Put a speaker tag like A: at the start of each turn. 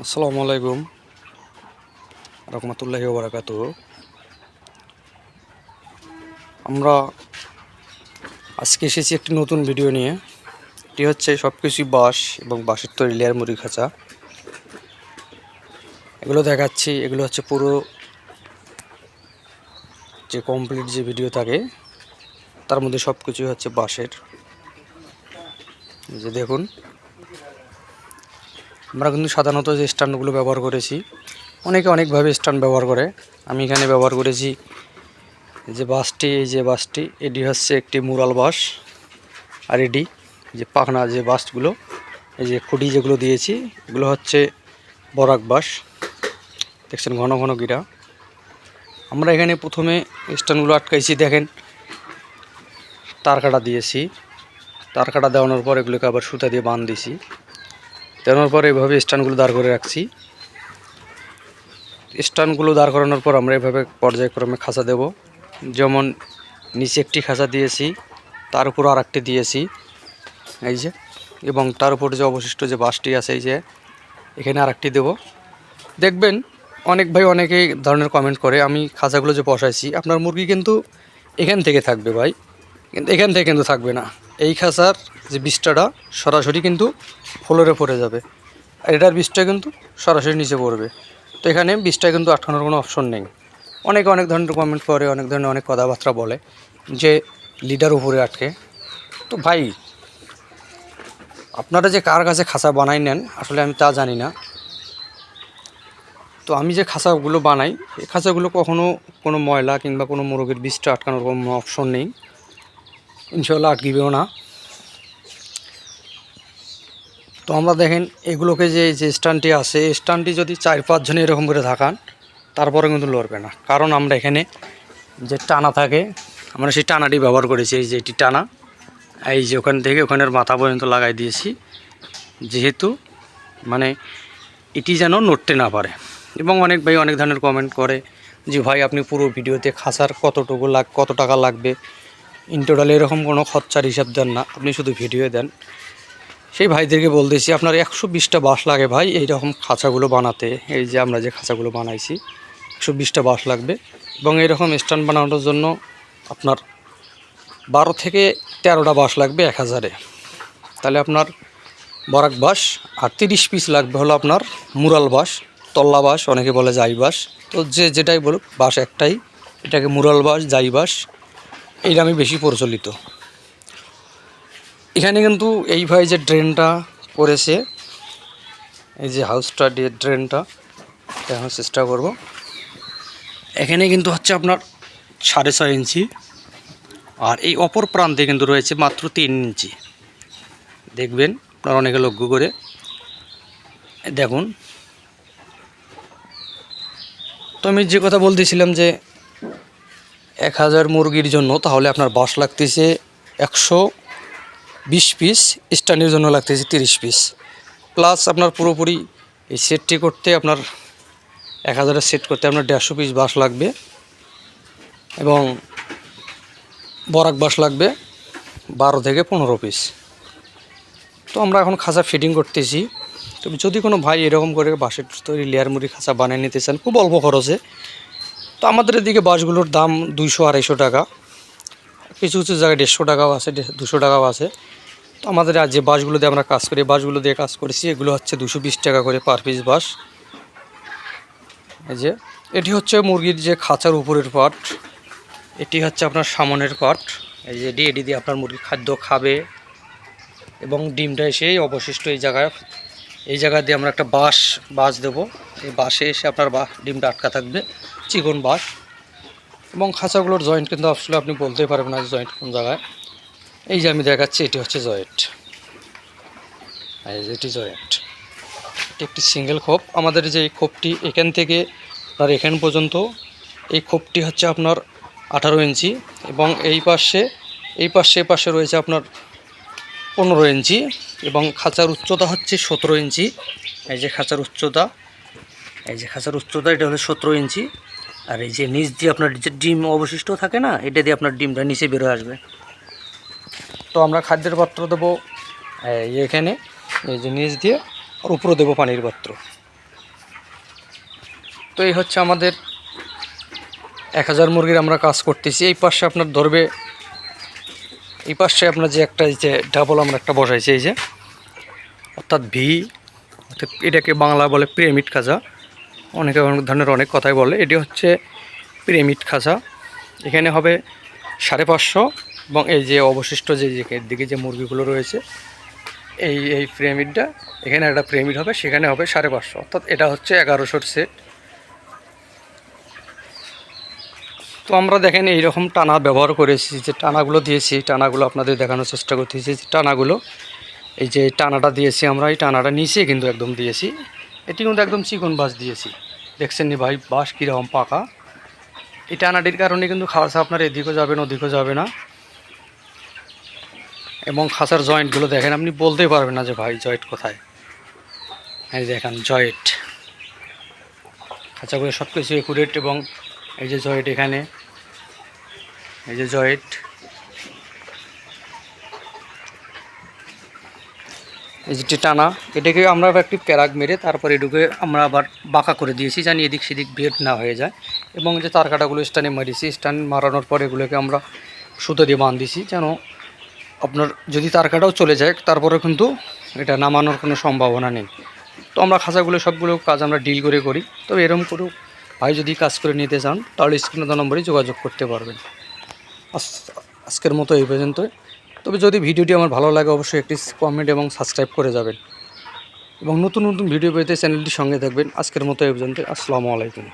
A: আসসালামু আলাইকুম। রহমতুল্লাহি বারাকাত আমরা আজকে এসেছি একটি নতুন ভিডিও নিয়ে। এটি হচ্ছে সব কিছুই বাঁশ এবং বাঁশের তৈরি লেয়ার মুড়ি খাঁচা। এগুলো দেখাচ্ছি, এগুলো হচ্ছে পুরো যে কমপ্লিট যে ভিডিও থাকে, তার মধ্যে সব কিছুই হচ্ছে বাঁশের। যে দেখুন আমরা কিন্তু সাধারণত যে স্ট্যান্ডগুলো ব্যবহার করেছি, অনেকে অনেকভাবে স্ট্যান্ড ব্যবহার করে। আমি এখানে ব্যবহার করেছি যে বাসটি, এই যে বাসটি, এটি হচ্ছে একটি মুরাল বাস। আর এটি যে পাখনা, যে বাসগুলো, এই যে খুঁটি যেগুলো দিয়েছি, এগুলো হচ্ছে বরাক বাস। দেখছেন ঘন ঘন গিরা। আমরা এখানে প্রথমে স্ট্যান্ডগুলো আটকাইছি, দেখেন। তার কাটা দিয়েছি। তার কাটা দেওয়ানোর পর এগুলোকে আবার সুতা দিয়ে বাঁধ দিয়েছি। দেওয়ানোর পর এইভাবে স্ট্যান্ডগুলো দাঁড় করে রাখছি। স্ট্যান্ডগুলো দাঁড় করানোর পর আমরা এভাবে পর্যায়ক্রমে খাঁচা দেব। যেমন নিচে একটি খাঁচা দিয়েছি, তার উপর আর একটি দিয়েছি। এই যে, এবং তার উপর যে অবশিষ্ট যে বাসটি আছে, এই যে, এখানে আর একটি দেবো। দেখবেন, অনেক ভাই অনেকেই ধরনের কমেন্ট করে, আমি খাঁচাগুলো যে বসাইছি, আপনার মুরগি কিন্তু এখান থেকে থাকবে ভাই। কিন্তু এখান থেকে কিন্তু থাকবে না। এই খাঁচার যে বীজটাটা সরাসরি কিন্তু ফ্লোরে পড়ে যাবে। আর এটার বীজটা কিন্তু সরাসরি নিচে পড়বে। তো এখানে বীজটা কিন্তু আটকানোর কোনো অপশন নেই। অনেকে অনেক ধরনের কমেন্ট করে, অনেক ধরনের অনেক কথাবার্তা বলে যে লিডার উপরে আটকে। তো ভাই, আপনারা যে কার কাছে খাঁচা বানাই নেন, আসলে আমি তা জানি না। তো আমি যে খাঁচাগুলো বানাই, এই খাঁচাগুলো কখনও কোনো ময়লা কিংবা কোনো মুরগির বীজটা আটকানোর কোনো অপশন নেই। ইনশাল্লাহ আটকিবেও না। তো আমরা দেখেন, এগুলোকে যে যে স্ট্যান্ডটি আছে স্ট্যান্ডটি যদি চার পাঁচজন এরকম করে থাকান, তারপরে কিন্তু লড়বে না। কারণ আমরা এখানে যে টানা থাকে, আমরা সেই টানাটি ব্যবহার করেছি, এই যে এটি টানা, এই যে ওখান থেকে ওখানের মাথা পর্যন্ত লাগাই দিয়েছি। যেহেতু মানে এটি যেন নড়তে না পারে। এবং অনেক ভাই অনেক ধরনের কমেন্ট করে যে, ভাই, আপনি পুরো ভিডিওতে খাসার কতটুকু লাগ, কত টাকা লাগবে? ইন টোটাল এরকম কোনো খরচার হিসাব দেন না, আপনি শুধু ভিডিও দেন। সেই ভাইদেরকে বলতেছি, আপনার একশো বিশটা বাঁশ লাগে ভাই, এইরকম খাঁচাগুলো বানাতে। এই যে আমরা যে খাঁচাগুলো বানাইছি, একশো বিশটা বাঁশ লাগবে। এবং এইরকম স্ট্যান্ড বানানোর জন্য আপনার বারো থেকে তেরোটা বাঁশ লাগবে এক হাজারে। তাহলে আপনার বরাক বাঁশ আর তিরিশ পিস লাগবে হলো আপনার মুরাল বাঁশ, তল্লা বাঁশ, অনেকে বলে জাই বাঁশ। তো যে যেটাই বলুক, বাঁশ একটাই। এটাকে মুরাল বাঁশ, জাই বাঁশ এই নামই বেশি প্রচলিত। এখানে কিন্তু এই ভাই যে ড্রেনটা করেছে, এই যে হাউসটা দিয়ে ড্রেনটা দেখানোর চেষ্টা করব। এখানে কিন্তু হচ্ছে আপনার সাড়ে ছয় ইঞ্চি, আর এই অপর প্রান্তে কিন্তু রয়েছে মাত্র তিন ইঞ্চি। দেখবেন আপনারা অনেকে লক্ষ্য করে। দেখুন। তো আমি যে কথা বলতেছিলাম যে এক হাজার মুরগির জন্য তাহলে আপনার বাস লাগতেছে একশো বিশ পিস, স্ট্যান্ডের জন্য লাগতেছে তিরিশ পিস। প্লাস আপনার পুরোপুরি এই সেটটি করতে আপনার এক হাজারের সেট করতে আপনার দেড়শো পিস বাঁশ লাগবে এবং বরাক বাঁশ লাগবে বারো থেকে পনেরো পিস। তো আমরা এখন খাঁচা ফিটিং করতেছি। তো যদি কোনো ভাই এরকম করে বাঁশের তৈরি লেয়ার মুড়ি খাঁচা বানিয়ে নিতে চান, খুব অল্প খরচে। তো আমাদের এদিকে বাসগুলোর দাম দুইশো আড়াইশো টাকা। কিছু কিছু জায়গায় দেড়শো টাকাও আছে দুশো টাকাও আছে। তো আমাদের আর যে বাসগুলো দিয়ে আমরা কাজ করি বাসগুলো দিয়ে কাজ করেছি, এগুলো হচ্ছে দুশো বিশ টাকা করে পার পিস বাস। এই যে, এটি হচ্ছে মুরগির যে খাঁচার উপরের পাট এটি হচ্ছে আপনার সামনের পাট এই যে, এটি এটি দিয়ে আপনার মুরগি খাদ্য খাবে এবং ডিমটা এসে অবশিষ্ট এই জায়গায়, এই জায়গা দিয়ে আমরা একটা বাঁশ বাঁশ দেবো। এই বাঁশে এসে আপনার বা, ডিমটা আটকা থাকবে, চিকন বাঁশ এবং খাঁচাগুলোর জয়েন্ট কিন্তু আসলে আপনি বলতেই পারবেন না জয়েন্ট কোন জায়গায়। এই যে আমি দেখাচ্ছি, এটি হচ্ছে জয়েন্ট এটি জয়েন্ট এটি একটি সিঙ্গেল খোপ। আমাদের যে এই খোপটি এখান থেকে আপনার এখান পর্যন্ত, এই খোপটি হচ্ছে আপনার আঠারো ইঞ্চি এবং এই পাশে এই পাশে এই পাশে রয়েছে আপনার পনেরো ইঞ্চি এবং খাঁচার উচ্চতা হচ্ছে সতেরো ইঞ্চি। এই যে খাঁচার উচ্চতা এই যে খাঁচার উচ্চতা, এটা হলো সতেরো ইঞ্চি। আর এই যে নিচ দিয়ে আপনার যে ডিম অবশিষ্ট থাকে না, এটা দিয়ে আপনার ডিমটা নিচে বেরো আসবে। তো আমরা খাদ্যের পাত্র দেবো এখানে, এই যে নিচ দিয়ে, আর উপরে দেবো পানির পাত্র। তো এই হচ্ছে আমাদের এক হাজার মুরগির আমরা কাজ করতেছি। এই পাশে আপনার ধরবে, এই পাশে আপনার যে একটা, এই যে ডাবল আমরা একটা বসাইছি, এই যে, অর্থাৎ ভি, অর্থাৎ এটাকে বাংলা বলে পিরামিড খাঁচা। অনেকে অনেক ধরনের অনেক কথাই বলে। এটি হচ্ছে পিরামিড খাঁচা। এখানে হবে সাড়ে পাঁচশো এবং এই যে অবশিষ্ট যে দিকে যে মুরগিগুলো রয়েছে, এই এই পিরামিডটা, এখানে একটা পিরামিড হবে, সেখানে হবে সাড়ে পাঁচশো। অর্থাৎ এটা হচ্ছে এগারোশোর সেট। তো আমরা দেখেন এইরকম টানা ব্যবহার করেছি, যে টানাগুলো দিয়েছি, টানাগুলো আপনাদের দেখানোর চেষ্টা করতেছি, যে টানাগুলো, এই যে টানাটা দিয়েছি আমরা, এই টানাটা নিচে কিন্তু একদম দিয়েছি। এটি কিন্তু একদম চিকন বাস দিয়েছি। দেখছেন নি ভাই বাস কীরকম পাকা। এই টানাটির কারণে কিন্তু খাওয়া আপনার এদিকেও যাবে না ওদিকেও যাবে না। এবং খাসার জয়েন্টগুলো দেখেন, আপনি বলতেই পারবেন না যে ভাই, জয়েন্ট কোথায়? এই দেখেন, জয়েন্ট। খাঁচাগুলো সব কিছু একুরেট এবং এই যে জয়েন্ট এখানে, এই যে জয়েন্ট। এই যে টানা এটাকে আমরা একটি প্যারাক মেরে তারপরে এটুকে আমরা আবার বাঁকা করে দিয়েছি জানি এদিক সেদিক বের না হয়ে যায়। এবং যে তার কাটাগুলো স্টানে মারিছি, স্টান মারানোর পর এগুলোকে আমরা সুতো দিয়ে বাঁধ দিছি যেন আপনার যদি তার কাটাও চলে যায় তারপরে কিন্তু এটা নামানোর কোনো সম্ভাবনা নেই। তো আমরা খাঁচাগুলো, সবগুলো কাজ আমরা ডিল করে করি। তবে এরকম করেও ভাই যদি কাজ করে নিতে চান, তাহলে স্ক্রিনে নম্বরে যোগাযোগ করতে পারবেন। আজ- আজকের মতো এই পর্যন্তই। তবে যদি ভিডিওটি আমার ভালো লাগে, অবশ্যই একটি কমেন্ট এবং সাবস্ক্রাইব করে যাবেন। এবং নতুন নতুন ভিডিও পেতে চ্যানেলটি সঙ্গে থাকবেন। আজকের মতো এই পর্যন্ত আসসালামু আলাইকুম।